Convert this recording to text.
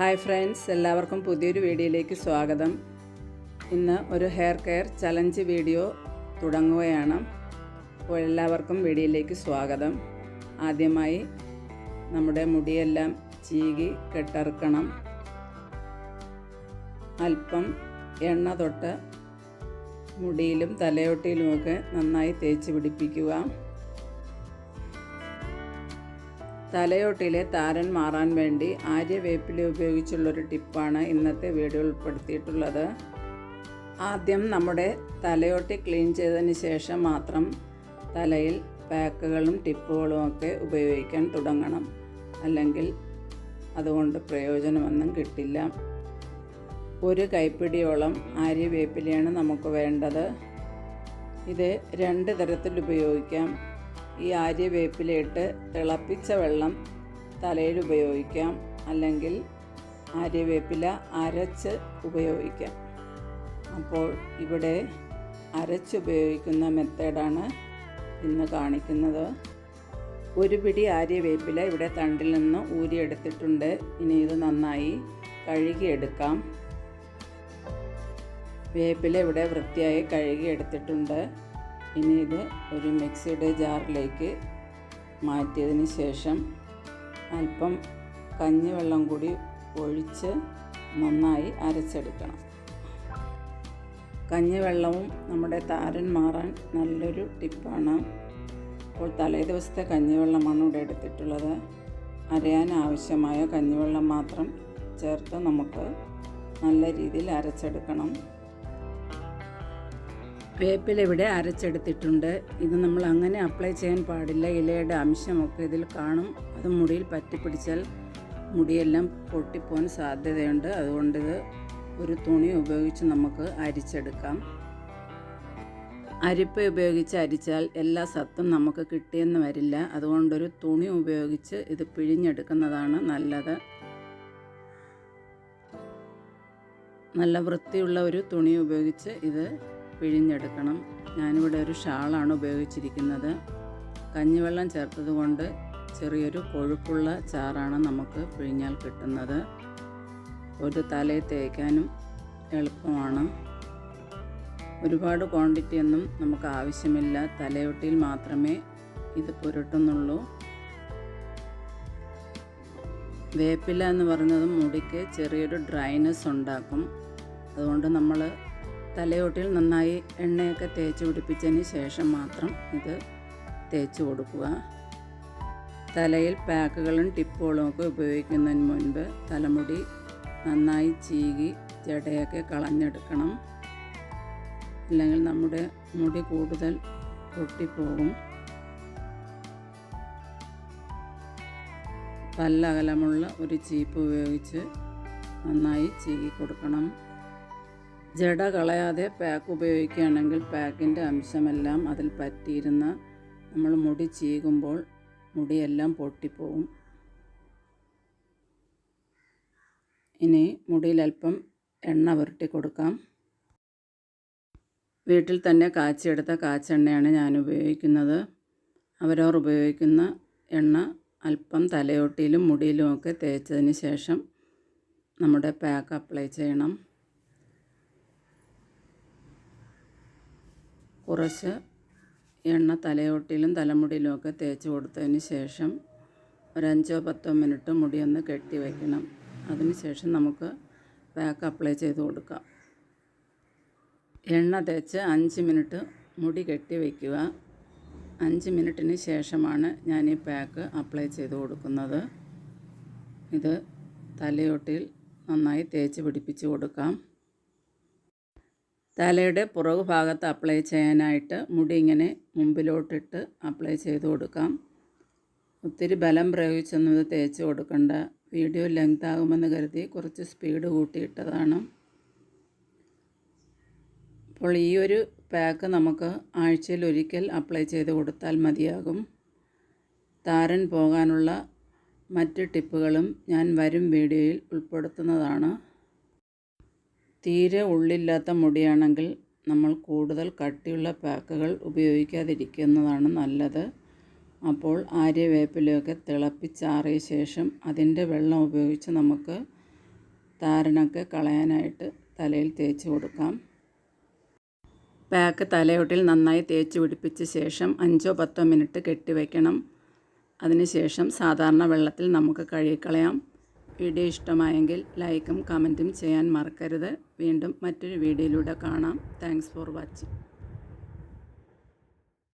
Hi friends എല്ലാവർക്കും പുതിയൊരു വീഡിയോയിലേക്ക് സ്വാഗതം. ഇന്ന് ഒരു ഹെയർ കെയർ ചലഞ്ച് വീഡിയോ തുടങ്ങുകയാണ്. അപ്പോൾ എല്ലാവർക്കും വീഡിയോയിലേക്ക് സ്വാഗതം. ആദ്യമായി നമ്മുടെ മുടിയെല്ലാം ചീകി കെട്ടറുക്കണം. അല്പം എണ്ണ തൊട്ട് മുടിയിലും തലയോട്ടിയിലുമൊക്കെ നന്നായി തേച്ച് പിടിപ്പിക്കുക. തലയോട്ടിയിലെ താരൻ മാറാൻ വേണ്ടി ആര്യവേപ്പില ഉപയോഗിച്ചുള്ളൊരു ടിപ്പാണ് ഇന്നത്തെ വീഡിയോ ഉൾപ്പെടുത്തിയിട്ടുള്ളത്. ആദ്യം നമ്മുടെ തലയോട്ടി ക്ലീൻ ചെയ്തതിന് ശേഷം മാത്രം തലയിൽ പാക്കുകളും ടിപ്പുകളും ഒക്കെ ഉപയോഗിക്കാൻ തുടങ്ങണം. അല്ലെങ്കിൽ അതുകൊണ്ട് പ്രയോജനമൊന്നും കിട്ടില്ല. ഒരു കൈപ്പിടിയോളം ആര്യവേപ്പിലയാണ് നമുക്ക് വേണ്ടത്. ഇത് രണ്ട് തരത്തിൽ ഉപയോഗിക്കാം. ഈ ആര്യവേപ്പിലയിട്ട് തിളപ്പിച്ച വെള്ളം തലയിൽ ഉപയോഗിക്കാം. അല്ലെങ്കിൽ ആര്യവേപ്പില അരച്ച് ഉപയോഗിക്കാം. അപ്പോൾ ഇവിടെ അരച്ച് അരച്ചുപയോഗിക്കുന്ന മെത്തേഡാണ് ഇന്ന് കാണിക്കുന്നത്. ഒരു പിടി ആര്യവേപ്പില ഇവിടെ തണ്ടിൽ നിന്ന് ഊരിയെടുത്തിട്ടുണ്ട് ഇനി ഇത് നന്നായി കഴുകിയെടുക്കാം വേപ്പില ഇവിടെ വൃത്തിയായി കഴുകിയെടുത്തിട്ടുണ്ട് ഇനി ഇത് ഒരു മിക്സിയുടെ ജാറിലേക്ക് മാറ്റിയതിന് ശേഷം അല്പം കഞ്ഞിവെള്ളം കൂടി ഒഴിച്ച് നന്നായി അരച്ചെടുക്കണം. കഞ്ഞിവെള്ളവും നമ്മുടെ താരൻ മാറാൻ നല്ലൊരു ടിപ്പാണ്. അപ്പോൾ തലേ ദിവസത്തെ കഞ്ഞിവെള്ളമാണ് ഇവിടെ എടുത്തിട്ടുള്ളത്. അരയാൻ ആവശ്യമായ കഞ്ഞിവെള്ളം മാത്രം ചേർത്ത് നമുക്ക് നല്ല രീതിയിൽ അരച്ചെടുക്കണം. വേപ്പില ഇവിടെ അരച്ചെടുത്തിട്ടുണ്ട്. ഇത് നമ്മൾ അങ്ങനെ അപ്ലൈ ചെയ്യാൻ പാടില്ല. ഇലയുടെ അംശമൊക്കെ ഇതിൽ കാണും. അത് മുടിയിൽ പറ്റിപ്പിടിച്ചാൽ മുടിയെല്ലാം പൊട്ടിപ്പോകാൻ സാധ്യതയുണ്ട്. അതുകൊണ്ട് ഇത് ഒരു തുണി ഉപയോഗിച്ച് നമുക്ക് അരിച്ചെടുക്കാം. അരിപ്പ ഉപയോഗിച്ച് അരിച്ചാൽ എല്ലാ സത്തും നമുക്ക് കിട്ടിയെന്ന് വരില്ല. അതുകൊണ്ടൊരു തുണി ഉപയോഗിച്ച് ഇത് പിഴിഞ്ഞെടുക്കുന്നതാണ് നല്ലത്. നല്ല വൃത്തിയുള്ള ഒരു തുണി ഉപയോഗിച്ച് ഇത് പിഴിഞ്ഞെടുക്കണം. ഞാനിവിടെ ഒരു ഷാളാണ് ഉപയോഗിച്ചിരിക്കുന്നത്. കഞ്ഞിവെള്ളം ചേർത്തതുകൊണ്ട് ചെറിയൊരു കൊഴുപ്പുള്ള ചാറാണ് നമുക്ക് പിഴിഞ്ഞാൽ കിട്ടുന്നത്. ഒരു തലയിൽ തേക്കാനും എളുപ്പമാണ്. ഒരുപാട് ക്വാണ്ടിറ്റി ഒന്നും നമുക്ക് ആവശ്യമില്ല. തലയൊട്ടിയിൽ മാത്രമേ ഇത് പുരട്ടുന്നുള്ളൂ. വേപ്പില എന്ന് പറയുന്നത് മുടിക്ക് ചെറിയൊരു ഡ്രൈനെസ് ഉണ്ടാക്കും. അതുകൊണ്ട് നമ്മൾ തലയോട്ടിൽ നന്നായി എണ്ണയൊക്കെ തേച്ച് പിടിപ്പിച്ചതിന് ശേഷം മാത്രം ഇത് തേച്ച് കൊടുക്കുക. തലയിൽ പാക്കുകളും ടിപ്പുകളും ഒക്കെ ഉപയോഗിക്കുന്നതിന് മുൻപ് തലമുടി നന്നായി ചീകി ജടയൊക്കെ കളഞ്ഞെടുക്കണം. അല്ലെങ്കിൽ നമ്മുടെ മുടി കൂടുതൽ പൊട്ടിപ്പോകും. പല്ലകലമുള്ള ഒരു ചീപ്പ് ഉപയോഗിച്ച് നന്നായി ചീകി കൊടുക്കണം. ജട കളയാതെ പാക്ക് ഉപയോഗിക്കുകയാണെങ്കിൽ പാക്കിന്റെ അംശമെല്ലാം അതിൽ പറ്റിയിരുന്ന നമ്മൾ മുടി ചീകുമ്പോൾ മുടിയെല്ലാം പൊട്ടിപ്പോവും. ഇനി മുടിയിൽ അല്പം എണ്ണ പുരട്ടി കൊടുക്കാം. വീട്ടിൽ തന്നെ കാച്ചിയെടുത്ത കാച്ചെണ്ണയാണ് ഞാൻ ഉപയോഗിക്കുന്നത്. അവരവർ ഉപയോഗിക്കുന്ന എണ്ണ അല്പം തലയോട്ടിയിലും മുടിയിലുമൊക്കെ തേച്ചതിന് ശേഷം നമ്മുടെ പാക്ക് അപ്ലൈ ചെയ്യണം. കുറച്ച് എണ്ണ തലയോട്ടിലും തലമുടിയിലും ഒക്കെ തേച്ച് കൊടുത്തതിന് ശേഷം ഒരഞ്ചോ പത്തോ മിനിറ്റ് മുടിയൊന്ന് കെട്ടി വയ്ക്കണം അതിന് ശേഷം നമുക്ക് പാക്ക് അപ്ലൈ ചെയ്ത് കൊടുക്കാം. എണ്ണ തേച്ച് അഞ്ച് മിനിറ്റ് മുടി കെട്ടി വയ്ക്കുക അഞ്ച് മിനിറ്റിന് ശേഷമാണ് ഞാൻ ഈ പാക്ക് അപ്ലൈ ചെയ്ത് കൊടുക്കുന്നത്. ഇത് തലയോട്ടിൽ നന്നായി തേച്ച് പിടിപ്പിച്ച് കൊടുക്കാം. തലയുടെ പുറകു ഭാഗത്ത് അപ്ലൈ ചെയ്യാനായിട്ട് മുടി ഇങ്ങനെ മുമ്പിലോട്ടിട്ട് അപ്ലൈ ചെയ്ത് കൊടുക്കാം. ഒത്തിരി ബലം പ്രയോഗിച്ചൊന്നും ഇത് തേച്ച് കൊടുക്കണ്ട. വീഡിയോ ലെങ്ത് ആകുമെന്ന് കരുതി കുറച്ച് സ്പീഡ് കൂട്ടിയിട്ടതാണ്. അപ്പോൾ ഈ ഒരു പാക്ക് നമുക്ക് ആഴ്ചയിൽ ഒരിക്കൽ അപ്ലൈ ചെയ്ത് കൊടുത്താൽ മതിയാകും. താരൻ പോകാനുള്ള മറ്റ് ടിപ്പുകളും ഞാൻ വരും വീഡിയോയിൽ ഉൾപ്പെടുത്തുന്നതാണ്. തീരെ ഉള്ളില്ലാത്ത മുടിയാണെങ്കിൽ നമ്മൾ കൂടുതൽ കട്ടിയുള്ള പാക്കുകൾ ഉപയോഗിക്കാതിരിക്കുന്നതാണ് നല്ലത്. അപ്പോൾ ആര്യവേപ്പിലയൊക്കെ തിളപ്പിച്ചാറിയ ശേഷം അതിന്റെ വെള്ളം ഉപയോഗിച്ച് നമുക്ക് താരനൊക്കെ കളയാനായിട്ട് തലയിൽ തേച്ച് കൊടുക്കാം. പാക്ക് തലയോട്ടിൽ നന്നായി തേച്ച് പിടിപ്പിച്ച ശേഷം അഞ്ചോ പത്തോ മിനിറ്റ് കെട്ടിവെക്കണം. അതിനുശേഷം സാധാരണ വെള്ളത്തിൽ നമുക്ക് കഴുകിക്കളയാം. വീഡിയോ ഇഷ്ടമായെങ്കിൽ ലൈക്കും കമന്റും ചെയ്യാൻ മറക്കരുത്. വീണ്ടും മറ്റൊരു വീഡിയോയിലൂടെ കാണാം. Thanks for watching.